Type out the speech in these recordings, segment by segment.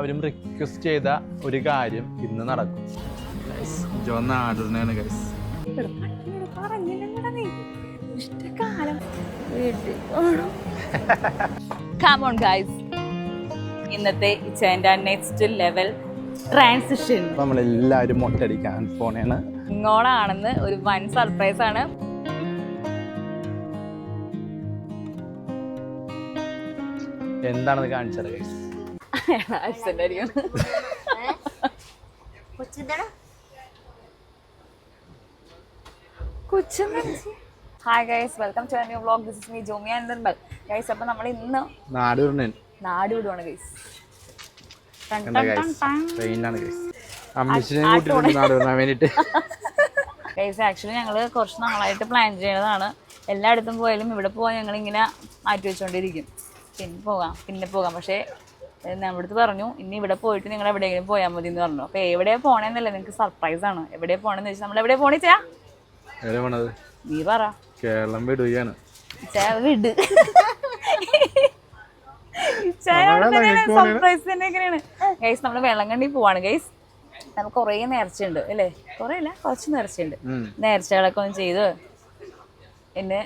എല്ലാവരും റിക്വസ്റ്റ് ചെയ്ത ഒരു കാര്യം ഇന്ന് നടക്കും. ജോ നാടുന്നാണ് ഗൈസ് കാമോൺ ഗൈസ് ഇന്നത്തെ ഇച്ചേന്റെ നെക്സ്റ്റ് ലെവൽ ട്രാൻസിഷൻ നമ്മളെല്ലാവരും മൊട്ടടിക്കാൻ പോണേണ്. ഇങ്ങോളാണെന്ന് ഒരു വൻ സർപ്രൈസ് ആണ്. എന്താണെന്ന് കാണിച്ചത് ഗൈസ് അച്ഛന്റെ ആയിരിക്കും hi guys welcome to new vlog this is me Jomiya അൻഡൻബൽ guys അപ്പോൾ നമ്മൾ ഇന്ന് നാട് നാട് വിടുവാണ് ഗൈസ് വേണ്ടിട്ട് ഗൈസ് ആക്ച്വലി ഞങ്ങൾ കുറച്ച് നാളായിട്ട് പ്ലാൻ ചെയ്യുന്നതാണ്. എല്ലായിടത്തും പോയാലും ഇവിടെ പോകാൻ ഞങ്ങൾ ഇങ്ങനെ മാറ്റി വെച്ചുകൊണ്ടിരിക്കും പിന്നെ പോകാം പിന്നെ പോകാം. പക്ഷേ നമ്മുടെ പറഞ്ഞു. ഇനി ഇവിടെ പോയിട്ട് നിങ്ങൾ എവിടെയെങ്കിലും പോയാൽ മതി എന്ന് പറഞ്ഞു. അപ്പോൾ എവിടെ പോണേന്നല്ല നിങ്ങൾക്ക് സർപ്രൈസ് ആണ്. എവിടെ പോണെന്ന് വെച്ചാൽ നമ്മൾ എവിടെ പോണിച്ചാ നീ പറ. കേരളം വിടുകയാണ്. വിട്. സർപ്രൈസ് തന്നെ എങ്ങനെയാണ്? ഗൈസ് നമ്മൾ വെള്ളങ്കണ്ണി പോവാണ്. ഗൈസ് നമുക്ക് കുറേ നേർച്ചയുണ്ട് അല്ലേ? കുറേ അല്ല കുറച്ച് നേർച്ചയുണ്ട്. നേർച്ചകളൊക്കെ ഒന്ന് ചെയ്ത് പിന്നെ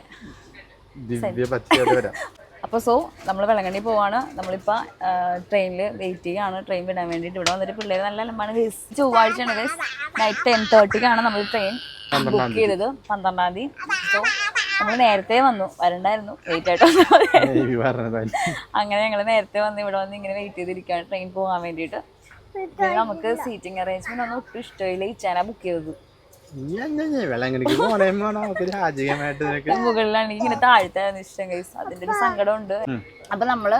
ദിവ്യ വരാം അപ്പോൾ സോ നമ്മൾ വെള്ളങ്കണ്ണി പോവാണ്. നമ്മളിപ്പോൾ ട്രെയിനിൽ വെയിറ്റ് ചെയ്യാണ്. ട്രെയിൻ വിടാൻ വേണ്ടിയിട്ട് ഇവിടെ വന്നിട്ട് പിള്ളേർ നല്ല ലമ്പാണ് ഗൈസ് ചൊവ്വാഴ്ചയാണ് ഗൈസ് നൈറ്റ് ടെൻ തേർട്ടിക്കാണ് നമ്മൾ ട്രെയിൻ ബുക്ക് ചെയ്തത്. പന്ത്രണ്ടാം തീയതി. സോ നമ്മൾ നേരത്തെ വന്നു. വരണ്ടായിരുന്നു. വെയിറ്റ് ആയിട്ട് അങ്ങനെ ഞങ്ങൾ നേരത്തെ വന്ന് ഇവിടെ വന്ന് ഇങ്ങനെ വെയിറ്റ് ചെയ്തിരിക്കുകയാണ് ട്രെയിൻ പോകാൻ വേണ്ടിയിട്ട്. നമുക്ക് സീറ്റിംഗ് അറേഞ്ച്മെന്റ് ഒന്നും ഒട്ടും ഇഷ്ടമില്ല. ഈ ഇച്ചാന ബുക്ക് ചെയ്തത്. വെള്ളങ്കണിക്ക് പോണേ നമുക്ക് രാജകീയമായിട്ട് നിനക്ക്. മുകളിലാണെങ്കിൽ ഇങ്ങനെ താഴ്ത്തായിരുന്നു ഇഷ്ടം കൈസ് അതിന്റെ ഒരു സങ്കടമുണ്ട്. അപ്പൊ നമ്മൾ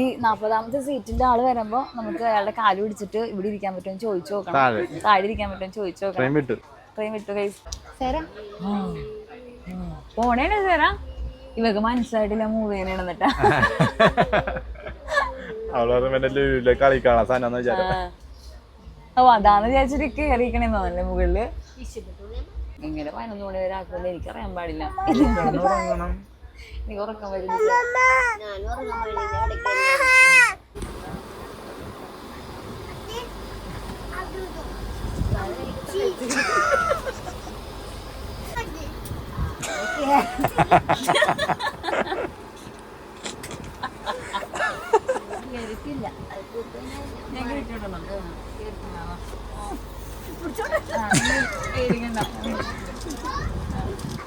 ഈ നാപ്പതാമത്തെ സീറ്റിന്റെ ആൾ വരുമ്പോ നമുക്ക് അയാളുടെ കാൽ പിടിച്ചിട്ട് ഇവിടെ ഇരിക്കാൻ പറ്റുമെന്ന് ചോദിച്ചു നോക്കണം. താഴെ. ഇരിക്കാൻ പറ്റുമെന്ന് ചോദിച്ചു നോക്കണം. ട്രെയിൻ വിട്ടു ട്രെയിൻ വിട്ടു കൈസ് സേരാ? പോണേനെ സേരാ. ഇവക്ക് മനസ്സിലായിട്ടില്ല മൂവ് ചെയ്യണെന്നിട്ടാ അവളെ കളിക്കാളാ സാധനം വിചാരം ഓ അതാണ് വിചാരിച്ചിട്ട് കയറിയിരിക്കണേന്ന് തോന്നല്ലേ മുകളിൽ. ഇങ്ങനെ പതിനൊന്ന് മണി വരെ ആക്കുമ്പോൾ എനിക്കറിയാൻ പാടില്ല. എനിക്ക് ഉറക്കം വരുന്നില്ല. ഞാൻ കേട്ടിട്ടുണ്ടോ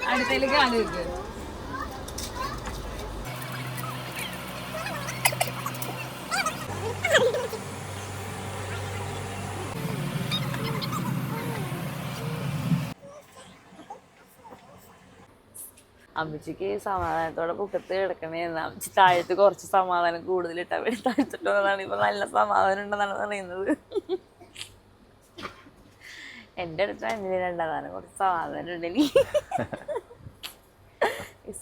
അടുത്തേക്ക് കാൽ അമ്മച്ചിക്ക് സമാധാനത്തോടെ പൊക്കത്ത് കിടക്കണേ അമ്മച്ചി താഴത്ത് കുറച്ച് സമാധാനം കൂടുതൽ അവിടെ താഴ്ത്തിട്ട് വന്നതാണ്. ഇപ്പൊ നല്ല സമാധാനം ഉണ്ടെന്നാണ് പറയുന്നത്. എന്റെ അടുത്ത് അഞ്ചിന് രണ്ടാതാണ് കുറച്ച് സമാധാനം ഉണ്ട് എനിക്ക്.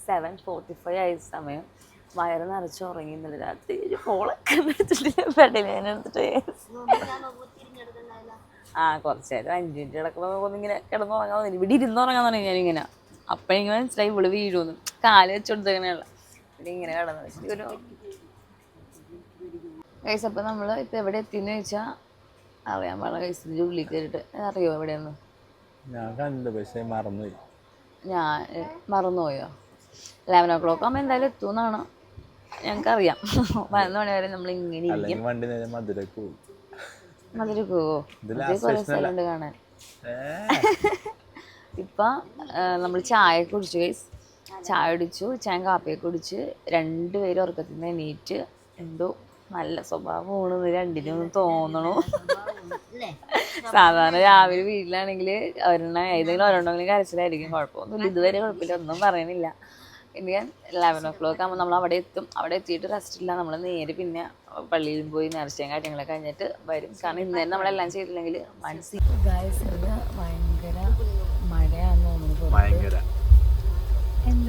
സെവൻ ഫോർട്ടി ഫൈവ് ആയ സമയം വയറ് നിറച്ച് ഉറങ്ങി രാത്രി ഒരു ഫോളൊക്കെ എടുത്തിട്ട്. ആ കുറച്ചേരം അഞ്ച് മിനിറ്റ് കിടക്കുമ്പോൾ ഒന്നിങ്ങനെ കിടന്നുറങ്ങാൻ ഇവിടെ ഇരുന്നുറങ്ങാൻ തുടങ്ങി ഞാനിങ്ങനെ. അപ്പം എനിക്ക് മനസ്സിലായി ഇവൾ വീഴുമെന്ന്. കാൽ വെച്ചുകൊടുത്തങ്ങനെയുള്ള പിന്നെ ഇങ്ങനെ കിടന്നു വെച്ചിട്ട് ഒരു കൈസ് അപ്പം നമ്മൾ ഇപ്പം എവിടെ എത്തിയെന്ന് ചോദിച്ചാൽ അറിയാൻ പാടില്ല കൈസ് ഉള്ളിൽ കയറിയിട്ട്. അറിയോ എവിടെയെന്ന്? ഞാൻ കണ്ടു പക്ഷേ മറന്നുപോയി. ഞാൻ മറന്നുപോയോ? ലെവൻ ഓ ക്ലോക്ക് ആകുമ്പോൾ എന്തായാലും എത്തുമെന്നാണ് ഞങ്ങൾക്കറിയാം. പതിനൊന്ന് മണി വരെ നമ്മൾ ഇങ്ങനെ ഇരിക്കും. വണ്ടി നേരെ മധുരക്ക് പോകും. മധുരക്ക് സ്ഥലമുണ്ട് കാണാൻ. ഇപ്പം നമ്മൾ ചായ കുടിച്ചു ഗൈസ് ചായ കുടിച്ചു ചായ കാപ്പിയൊക്കെ കുടിച്ച് രണ്ടുപേരും ഉറക്കത്തിൽ നിന്ന് എണീറ്റ് എന്തോ നല്ല സ്വഭാവമാണ് രണ്ടിനും തോന്നണു. സാധാരണ രാവിലെ വീട്ടിലാണെങ്കിൽ ഒരെണ്ണം ഏതെങ്കിലും ഒരെണ്ണമെങ്കിലും കരച്ചിലായിരിക്കും. കുഴപ്പമൊന്നുമില്ല. ഇതുവരെ കുഴപ്പമില്ല. ഒന്നും പറയണില്ല. ഇനി ഞാൻ ലെവൻ ഓ ക്ലോക്ക് ആകുമ്പോൾ നമ്മൾ അവിടെ എത്തും. അവിടെ എത്തിയിട്ട് റെസ്റ്റ് ഇല്ല. നമ്മൾ നേരെ പിന്നെ പള്ളിയിലും പോയി നേർച്ചയും കാര്യങ്ങളൊക്കെ കഴിഞ്ഞിട്ട് വരും. കാരണം ഇന്ന് തന്നെ നമ്മളെല്ലാം ചെയ്തില്ലെങ്കിൽ മനസ്സിൽ ഭയങ്കര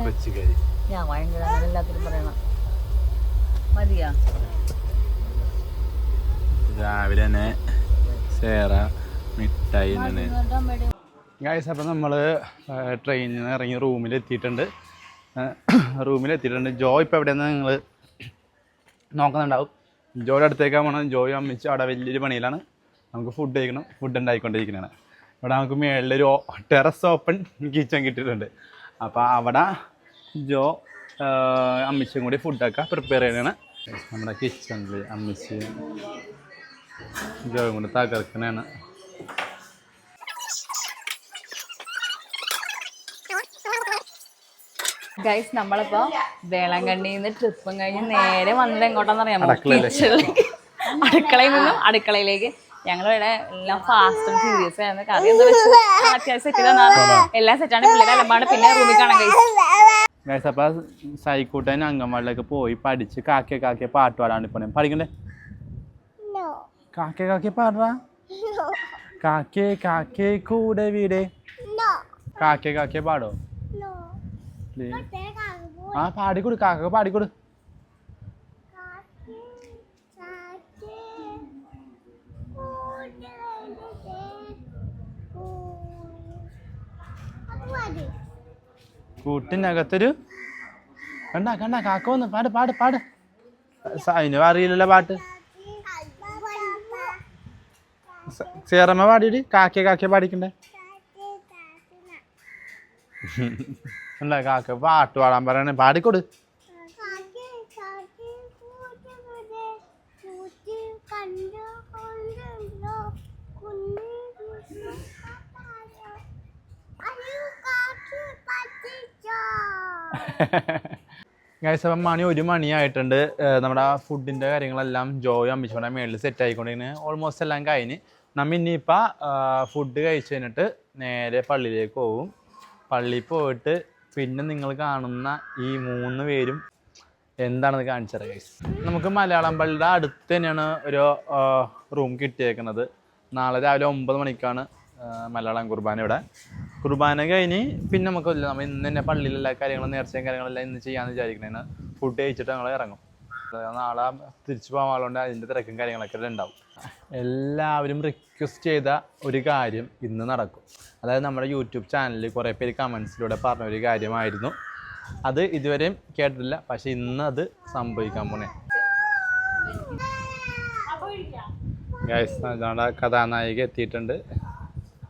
കൊച്ചുകാരി. ഞാൻ ഭയങ്കര എല്ലാത്തിനും പറയണം. മതിയാ? രാവിലെ തന്നെ സേറ മിഠായി ഗായ്സ് അപ്പം നമ്മൾ ട്രെയിനിൽ നിന്ന് ഇറങ്ങി റൂമിൽ എത്തിയിട്ടുണ്ട്. റൂമിൽ എത്തിയിട്ടുണ്ട്. ജോ ഇപ്പോൾ എവിടെയെന്ന് നിങ്ങൾ നോക്കുന്നുണ്ടാവും. ജോയുടെ അടുത്തേക്കാണ് പോകണം ജോയും അമ്മിച്ച് അവിടെ വലിയൊരു പണിയിലാണ്. നമുക്ക് ഫുഡ് കഴിക്കണം. ഫുഡ് ഉണ്ടായിക്കൊണ്ടിരിക്കുന്നതാണ് ഇവിടെ നമുക്ക് മേളിലൊരു ടെറസ് ഓപ്പൺ കിച്ചൺ കിട്ടിയിട്ടുണ്ട്. അപ്പോൾ അവിടെ ജോ അമ്മിച്ചും കൂടി ഫുഡൊക്കെ പ്രിപ്പയർ ചെയ്യണതാണ്. നമ്മുടെ കിച്ചണിൽ അമ്മിച്ച് ജോയും കൂടി തകർക്കണതാണ്. ഗൈസ് നമ്മളിപ്പോ വേളാങ്കണ്ണിയിൽ നിന്ന് ട്രിപ്പും കഴിഞ്ഞ് നേരെ വന്നത് എങ്ങോട്ടാന്ന് അറിയാമോ? അടുക്കളയിൽ നിന്നും അടുക്കളയിലേക്ക്. ഞങ്ങളിവിടെ എല്ലാം ഫാസ്റ്റും സീരിയസ് ആയിരുന്നു. കറി എന്താ വെച്ചാൽ അത്യാവശ്യം സെറ്റ് തന്നാണ് എല്ലാം സെറ്റാണ് പിള്ളേരെ അലമ്പാണ്. പിന്നെ റൂമിൽ കാണാൻ കഴിച്ചു ഗൈസ് അപ്പോൾ സൈക്കൂട്ടൻ അംഗൻവാടിയിലൊക്കെ പോയി പഠിച്ച് കാക്കിയ കാക്കിയ പാട്ട് പാടാണ് ഇപ്പൊ പഠിക്കണ്ടേ? കാക്കിയ കാക്കിയ പാടാ കാക്കേ കാക്കേ കൂടെ വീട്. കാക്കിയ കാക്കിയ പാടോ? ആ പാടിക്കൊടു. കാക്ക പാടിക്കൊടു. കൂട്ടിനകത്തൊരു കണ്ട കണ്ട കാക്ക വന്ന് പാട് പാട് പാട്. അതിന് അറിയില്ലല്ലോ പാട്ട്. ചേറമ്മ സേറമ്മ പാടിയിട്ട് കാക്കെ കാക്കെ പാടിക്കണ്ടേ? അല്ല കാക്ക പാട്ട് പാടാൻ പറയണേ. പാടിക്കൊടു. ഗൈസ് അപ്പം മണി ഒരു മണിയായിട്ടുണ്ട്. നമ്മുടെ ഫുഡിന്റെ കാര്യങ്ങളെല്ലാം ജോയ് അമ്മിച്ചോടെ മേളിൽ സെറ്റ് ആയിക്കൊണ്ടിരിക്കുന്നത് ഓൾമോസ്റ്റ് എല്ലാം കഴിഞ്ഞ് നമ്മ ഇനിയിപ്പോൾ ഫുഡ് കഴിച്ച് കഴിഞ്ഞിട്ട് നേരെ പള്ളിയിലേക്ക് പോകും പള്ളിയിൽ പോയിട്ട് പിന്നെ നിങ്ങൾ കാണുന്ന ഈ മൂന്ന് പേരും എന്താണെന്ന് കാണിച്ചത് ഗൈസ് നമുക്ക് മലയാളം പള്ളിയുടെ അടുത്ത് തന്നെയാണ് ഒരു റൂം കിട്ടിയേക്കുന്നത്. നാളെ രാവിലെ ഒമ്പത് മണിക്കാണ് മലയാളം കുർബാന ഇവിടെ. കുർബാന കഴിഞ്ഞ് പിന്നെ നമുക്ക് നമ്മൾ ഇന്ന് തന്നെ പള്ളിയിൽ എല്ലാ കാര്യങ്ങളും നേർച്ചയും കാര്യങ്ങളെല്ലാം ഇന്ന് ചെയ്യാമെന്ന് വിചാരിക്കണേന് ഫുഡ് കഴിച്ചിട്ട് ഞങ്ങൾ ഇറങ്ങും. നാളെ തിരിച്ചു പോകാനുള്ളതുകൊണ്ട് അതിന്റെ തിരക്കും കാര്യങ്ങളൊക്കെ ഉണ്ടാവും. എല്ലാവരും റിക്വസ്റ്റ് ചെയ്ത ഒരു കാര്യം ഇന്ന് നടക്കും. അതായത് നമ്മുടെ യൂട്യൂബ് ചാനലിൽ കുറേ പേര് കമൻസിലൂടെ പറഞ്ഞ ഒരു കാര്യമായിരുന്നു. അത് ഇതുവരെയും കേട്ടിട്ടില്ല. പക്ഷെ ഇന്ന് അത് സംഭവിക്കാൻ പോണേ. ഗൈസ് നമ്മുടെ കഥാനായിക എത്തിയിട്ടുണ്ട്.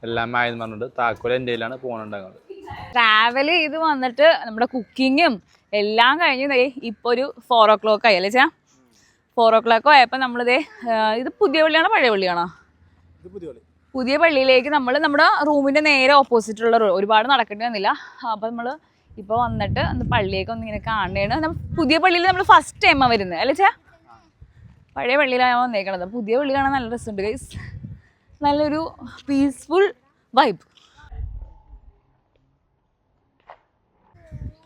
എല്ലാം ആയെന്ന് പറഞ്ഞിട്ട് താക്കോൽ എന്റെ കയ്യിലാണ് പോകുന്നുണ്ടാകുന്നത് ട്രാവൽ ചെയ്ത് വന്നിട്ട് നമ്മുടെ കുക്കിങ്ങും എല്ലാം കഴിഞ്ഞു. ദേ ഇപ്പോൾ ഒരു ഫോർ ഓ ക്ലോക്ക് ആയി അല്ലേ ചാ ഫോർ ഓ ക്ലോക്ക് ആയപ്പോൾ നമ്മളിതേ ആ, ഇത് പുതിയ പള്ളിയാണോ പഴയ പള്ളിയാണോ? പുതിയ പള്ളിയിലേക്ക് നമ്മൾ നമ്മുടെ റൂമിന്റെ നേരെ ഓപ്പോസിറ്റുള്ള റോ ഒരുപാട് നടക്കേണ്ടി വന്നില്ല. അപ്പോൾ നമ്മൾ ഇപ്പോൾ വന്നിട്ട് ഒന്ന് പള്ളിയൊക്കെ ഒന്ന് ഇങ്ങനെ കാണുകയാണ് നമ്മൾ പുതിയ പള്ളിയിൽ നമ്മൾ ഫസ്റ്റ് ടൈമാണ് വരുന്നത് അല്ലേ ചാ പഴയ പള്ളിയിലാണ് വന്നേക്കണത്. പുതിയ പള്ളി കാണാൻ നല്ല രസമുണ്ട് ഗൈസ് നല്ലൊരു പീസ്ഫുൾ വൈബ്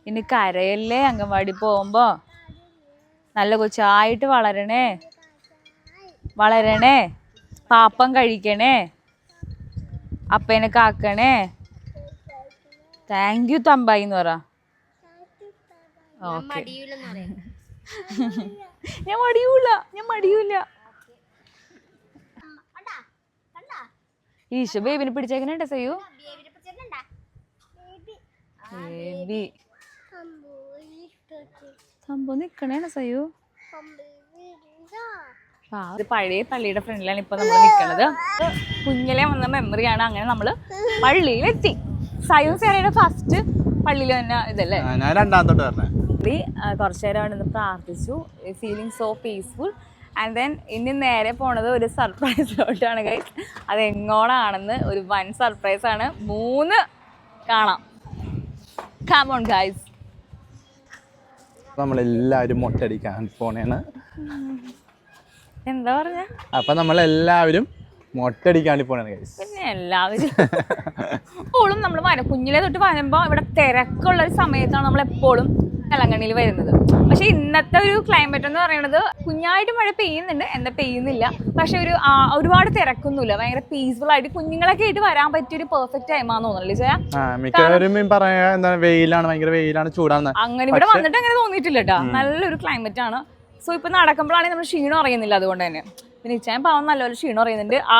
ഇനി കരയല്ലേ അംഗൻവാടി പോകുമ്പോ? നല്ല കൊച്ചായിട്ട് വളരണേ. വളരണേ. പാപ്പം കഴിക്കണേ. അപ്പേനെ കാക്കണേ. താങ്ക് യു തമ്പായി എന്ന് പറ. ഓക്കെ ഞാൻ മടിയൂല. ഞാൻ മടിയൂല. ഈശോ ബേബിനെ പിടിച്ചേക്കണേ സയ്യു? ബേബി. സംഭവം നിക്കണേണ സയ്യു? പഴയ പള്ളിയുടെ ഫ്രണ്ടിലാണ് ഇപ്പൊ നമ്മൾ നിക്കണത്. കുഞ്ഞിലെ വന്ന മെമ്മറിയാണ് അങ്ങനെ നമ്മൾ പള്ളിയിലെത്തി. സയു സേനയുടെ ഫസ്റ്റ് പള്ളിയിൽ തന്നെ ഇതല്ലേ? ഞാൻ രണ്ടാമത്തോട്ട് പറഞ്ഞേ കുറച്ച് നേരം അവിടെ നിന്ന് പ്രാർത്ഥിച്ചു. Feeling so peaceful and then ഇനി നേരെ പോണത് ഒരു സർപ്രൈസിലോട്ടാണ് ഗൈസ് അത് എങ്ങോട്ടാണെന്ന് ഒരു വൻ സർപ്രൈസ് ആണ്. മൂന്ന് കാണാം. കാമോൺ ഗൈസ് നമ്മളെല്ലാവരും മൊട്ടടിക്കാൻ പോണേണ്. എന്താ പറഞ്ഞ? അപ്പൊ നമ്മളെല്ലാവരും മൊട്ടടിക്കാൻ വേണ്ടി പോണേണ് ഗൈസ് പിന്നെ എല്ലാവരും എപ്പോഴും നമ്മൾ വര കുഞ്ഞിലെ തൊട്ട് വരുമ്പോൾ ഇവിടെ തിരക്കുള്ള ഒരു സമയത്താണ് നമ്മൾ എപ്പോഴും തെലങ്കണിയിൽ വരുന്നത്. പക്ഷെ ഇന്നത്തെ ഒരു ക്ലൈമറ്റ് എന്ന് പറയുന്നത് കുഞ്ഞായിട്ട് മഴ പെയ്യുന്നുണ്ട്. എന്താ പെയ്യുന്നില്ല. പക്ഷെ ഒരു ഒരുപാട് തിരക്കൊന്നുമില്ല. ഭയങ്കര പീസ്ഫുൾ ആയിട്ട് കുഞ്ഞുങ്ങളൊക്കെ ആയിട്ട് വരാൻ പറ്റിയ ഒരു പെർഫെക്റ്റ് ടൈമാന്ന് തോന്നുന്നില്ല വെയിലാണ് ഭയങ്കര വെയിലാണ് ചൂടാണ്. അങ്ങനെ ഇവിടെ വന്നിട്ട് അങ്ങനെ തോന്നിയിട്ടില്ല കേട്ടോ നല്ലൊരു ക്ലൈമറ്റ് ആണ്. സോ ഇപ്പൊ നടക്കുമ്പോഴാണെങ്കിൽ നമ്മൾ ക്ഷീണം അറിയുന്നില്ല അതുകൊണ്ട് തന്നെ. പിന്നെ ഇച്ചായൻ പാവം നല്ലപോലെ ക്ഷീണം അറിയുന്നുണ്ട് ആ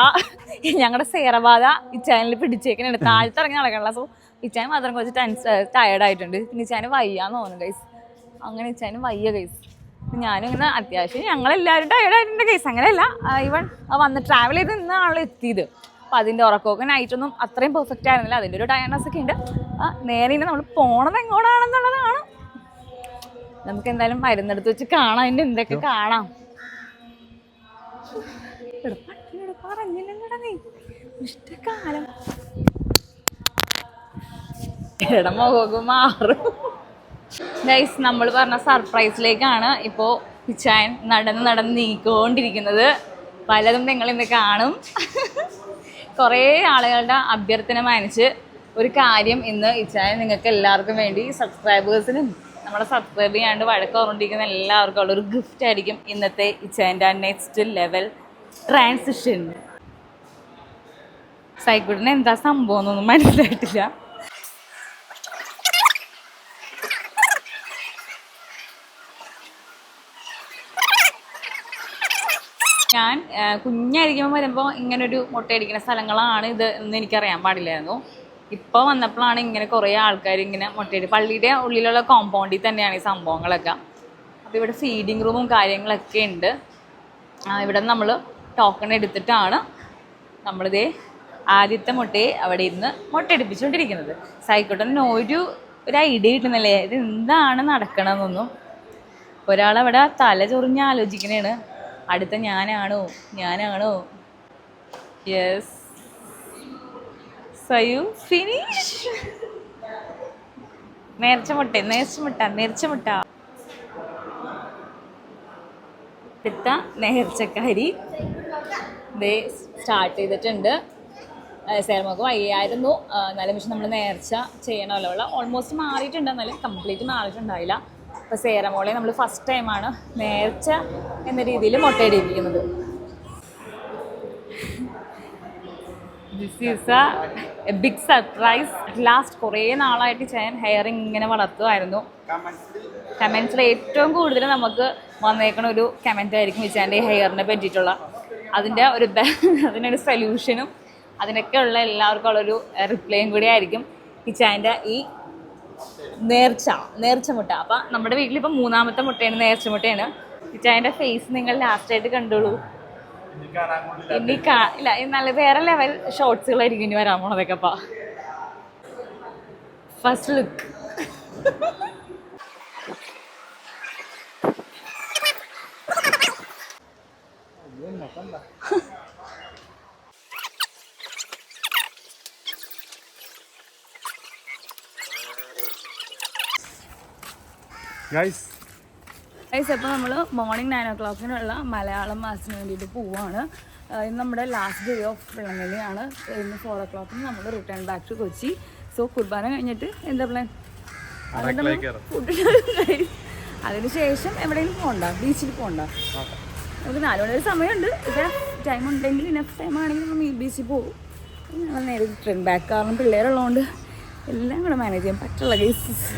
ഞങ്ങളുടെ സേറബാധ ഇച്ചായനിൽ പിടിച്ചേക്കുന്നുണ്ട് താഴ്ത്തിറങ്ങി നടക്കണില്ല സോ ഇച്ചായൻ മാത്രം കുറച്ച് ടെൻസ് ടയർഡായിട്ടുണ്ട് പിന്നെ ഇച്ചായന് വയ്യാന്ന് തോന്നുന്നു ഗൈസ് അങ്ങനെ ഇച്ചായന് വയ്യ ഗൈസ് ഞാനും ഇങ്ങനെ അത്യാവശ്യം ഞങ്ങളെല്ലാവരും ടയർഡായിട്ടുണ്ട് കേസ് അങ്ങനെയല്ല ഇവൺ വന്ന് ട്രാവൽ ചെയ്ത് നിന്നാണല്ലോ എത്തിയത്. അപ്പം അതിന്റെ ഉറക്കമൊക്കെ നൈറ്റൊന്നും അത്രയും പെർഫെക്റ്റ് ആയിരുന്നില്ല. അതിന്റെ ഒരു ടയർനെസ് ഒക്കെ ഉണ്ട്. ആ, നേരെ ഇങ്ങനെ നമ്മൾ പോണത് എങ്ങോട്ടാണെന്നുള്ളതാണ്. നമുക്ക് എന്തായാലും മരുന്നെടുത്ത് വെച്ച് കാണാം. അതിന്റെ എന്തൊക്കെ കാണാം എടാ, പട്ടിയോട് ഇഷ്ടകാലം. എടാ മുഖമൊക്കെ മാറും. നമ്മൾ പറഞ്ഞ സർപ്രൈസിലേക്കാണ് ഇപ്പോ പിച്ചായൻ നടന്ന് നടന്ന് നീക്കോണ്ടിരിക്കുന്നത് പലതും നിങ്ങൾ ഇന്ന് കാണും. കുറേ ആളുകളുടെ അഭ്യർത്ഥന മാനിച്ച് ഒരു കാര്യം ഇന്ന് ഇച്ചായൻ നിങ്ങൾക്ക് എല്ലാവർക്കും വേണ്ടി സബ്സ്ക്രൈബേഴ്സിനും നമ്മളെ സബ്സ്ക്രൈബ് ചെയ്യാണ്ട് വഴക്ക് ഓർമ്മിക്കുന്ന എല്ലാവർക്കും ഉള്ള ഒരു ഗിഫ്റ്റ് ആയിരിക്കും ഇന്നത്തെ ഇച്ചായന്റെ നെക്സ്റ്റ് ലെവൽ ട്രാൻസിഷൻ സൈക്കിളിന് എന്താ സംഭവം എന്നൊന്നും മനസ്സിലായിട്ടില്ല. ഞാൻ കുഞ്ഞായിരിക്കുമ്പോൾ വരുമ്പോൾ ഇങ്ങനൊരു മുട്ടയടിക്കുന്ന സ്ഥലങ്ങളാണ് ഇത് എന്ന് എനിക്കറിയാൻ പാടില്ലായിരുന്നു. ഇപ്പോൾ വന്നപ്പോഴാണ് ഇങ്ങനെ കുറേ ആൾക്കാർ ഇങ്ങനെ മുട്ടയടി പള്ളിയുടെ ഉള്ളിലുള്ള കോമ്പൗണ്ടിൽ തന്നെയാണ് ഈ സംഭവങ്ങളൊക്കെ. അപ്പോൾ ഇവിടെ ഫീഡിങ് റൂമും കാര്യങ്ങളൊക്കെ ഉണ്ട്. ഇവിടെ നമ്മൾ ടോക്കൺ എടുത്തിട്ടാണ് നമ്മളിതേ ആദ്യത്തെ മുട്ടയെ അവിടെ ഇരുന്ന് മുട്ടയടിപ്പിച്ചുകൊണ്ടിരിക്കുന്നത്. സൈക്കോട്ടന് ഒരു ഒരു ഐഡിയ കിട്ടുന്നില്ലേ? ഇത് എന്താണ് നടക്കണമെന്നൊന്നും ഒരാളവിടെ തല ചൊറിഞ്ഞ് ആലോചിക്കണേണ്. അടുത്ത ഞാനാണോ? ഞാനാണോ? യെസ് സയു ഫിനിഷ് നേർച്ച മുട്ട നേർച്ച മുട്ട നേർച്ച മുട്ട. അടുത്ത നേർച്ചക്കാരി. ദേ സ്റ്റാർട്ട് ചെയ്തിട്ടുണ്ട്. സേർമക്ക് വയ്യായിരുന്നു. എന്നാലും പക്ഷെ നമ്മൾ നേർച്ച ചെയ്യണമല്ലോ ഉള്ള ഓൾമോസ്റ്റ് മാറിയിട്ടുണ്ട്. എന്നാലും കംപ്ലീറ്റ് മാറിയിട്ടുണ്ടായില്ല. അപ്പോൾ സേറമോളെ നമ്മൾ ഫസ്റ്റ് ടൈമാണ് നേർച്ച എന്ന രീതിയിൽ മുട്ടയിടിയിരിക്കുന്നത് this is a big surprise last കുറേ നാളായിട്ട് ചെയ്യാൻ ഹെയർ ഇങ്ങനെ വളർത്തുമായിരുന്നു കമൻസിൽ ഏറ്റവും കൂടുതൽ നമുക്ക് വന്നേക്കണ ഒരു കമന്റ് ആയിരിക്കും വിച്ചാന്റെ ഹെയറിനെ പറ്റിയിട്ടുള്ള. അതിന്റെ ഒരു അതിനൊരു സൊല്യൂഷനും അതിനൊക്കെ ഉള്ള എല്ലാവർക്കും ഉള്ളൊരു റിപ്ലൈയും കൂടി ആയിരിക്കും കിച്ചാന്റെ ഈ നേർച്ച നേർച്ച മുട്ട. അപ്പം നമ്മുടെ വീട്ടിലിപ്പോൾ മൂന്നാമത്തെ മുട്ടയാണ് നേർച്ച മുട്ടയാണ്. കിച്ചാന്റെ ഫേസ് നിങ്ങൾ ലാസ്റ്റായിട്ട് കണ്ടോളൂ. ഇനി കാ- ഇല്ല നല്ല വേറെ ലെവൽ ഷോർട്സുകളായിരിക്കും ഇനി വരാൻ പോണതൊക്കെ അപ്പം. ഫസ്റ്റ് ലുക്ക് ഗൈസ് ഗൈസ് അപ്പോൾ നമ്മൾ മോർണിംഗ് നയൻ ഒ ക്ലോക്കിനുള്ള മലയാളം മാസത്തിന് വേണ്ടിയിട്ട് പോവാണ്. ഇന്ന് നമ്മുടെ ലാസ്റ്റ് ഡേ ഓഫ് വിളങ്ങലിയാണ്. ഇന്ന് ഫോർ ഒ ക്ലോക്കിന് നമ്മൾ return back to Kochi. So കുർബാന കഴിഞ്ഞിട്ട് എന്താ പ്ലാൻ അതിനുശേഷം എവിടെയെങ്കിലും പോകണ്ട ബീച്ചിൽ പോകണ്ട നമുക്ക് നാല് മണി സമയമുണ്ട്. ടൈം ഉണ്ടെങ്കിൽ ഇനഫ് ടൈം ആണെങ്കിൽ നമ്മൾ ബീച്ചിൽ പോകും ഞങ്ങൾ നേരെ ട്രെയിൻ ബാക്ക് കാരണം പിള്ളേരുള്ളതുകൊണ്ട് എല്ലാം കൂടെ മാനേജ് ചെയ്യാൻ പറ്റുള്ള കേസസ്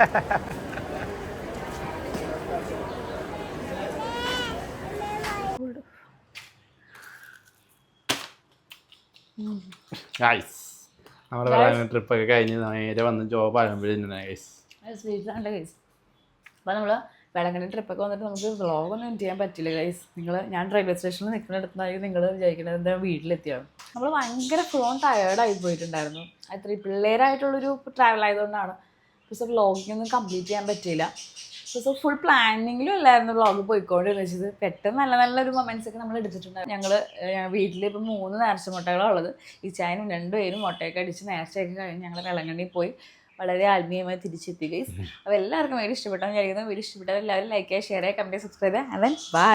ഗൈസ് നമ്മുടെ ട്രിപ്പൊക്കെ കഴിഞ്ഞ് നേരെ വന്ന് ജോബ് ആകുമ്പോഴേ ഗൈസ് സ്വീറ്റ്സാണ് ഗൈസ് അപ്പോൾ നമ്മൾ വേളങ്കണ്ണി ട്രിപ്പൊക്കെ വന്നിട്ട് നമുക്ക് വ്ളോഗൊന്നും എൻഡ് ചെയ്യാൻ പറ്റില്ല ഗൈസ് നിങ്ങൾ ഞാൻ റെയിൽവേ സ്റ്റേഷനിൽ നിൽക്കുന്നിടത്തുനിന്നായി നിങ്ങൾ വിചാരിക്കുന്നത് എന്താ വീട്ടിലെത്തിയാണ് നമ്മൾ ഭയങ്കര ഫോൺ ടയേർഡായി പോയിട്ടുണ്ടായിരുന്നു. അത്രയും പിള്ളേരായിട്ടുള്ളൊരു ട്രാവൽ ആയതുകൊണ്ടാണ് പക്ഷേ വ്ളോഗിങ്ങൊന്നും കംപ്ലീറ്റ് ചെയ്യാൻ പറ്റിയില്ല. പക്ഷേ ഫുൾ പ്ലാനിങ്ങിലും അല്ലായിരുന്നു വ്ളോഗ് പോയിക്കൊണ്ടിരുന്നത് വെച്ചത് പെട്ടെന്ന് നല്ല നല്ലൊരു മൊമെന്റ്സ് ഒക്കെ നമ്മൾ എടുത്തിട്ടുണ്ടായിരുന്നു. ഞങ്ങൾ വീട്ടിൽ ഇപ്പം മൂന്ന് നേർച്ച മുട്ടകളാണ് ഉള്ളത്. ഈ ചായനും രണ്ടുപേരും മുട്ടയൊക്കെ അടിച്ച് നേർച്ചയൊക്കെ കഴിഞ്ഞ് ഞങ്ങൾ വെള്ളങ്കണ്ണി പോയി. വളരെ ആത്മീയമായി തിരിച്ചെത്തി ഗൈസ് അപ്പോൾ എല്ലാവർക്കും വീഡിയോ ഇഷ്ടപ്പെട്ടാൽ വിചാരിക്കുന്നത് വീഡിയോ ഇഷ്ടപ്പെട്ടാൽ എല്ലാവരും ലൈക്ക് ചെയ്യുക ഷെയർ ചെയ്യുക കമന്റ് സബ്സ്ക്രൈബ് ചെയ്യുക അവൻ ബൈ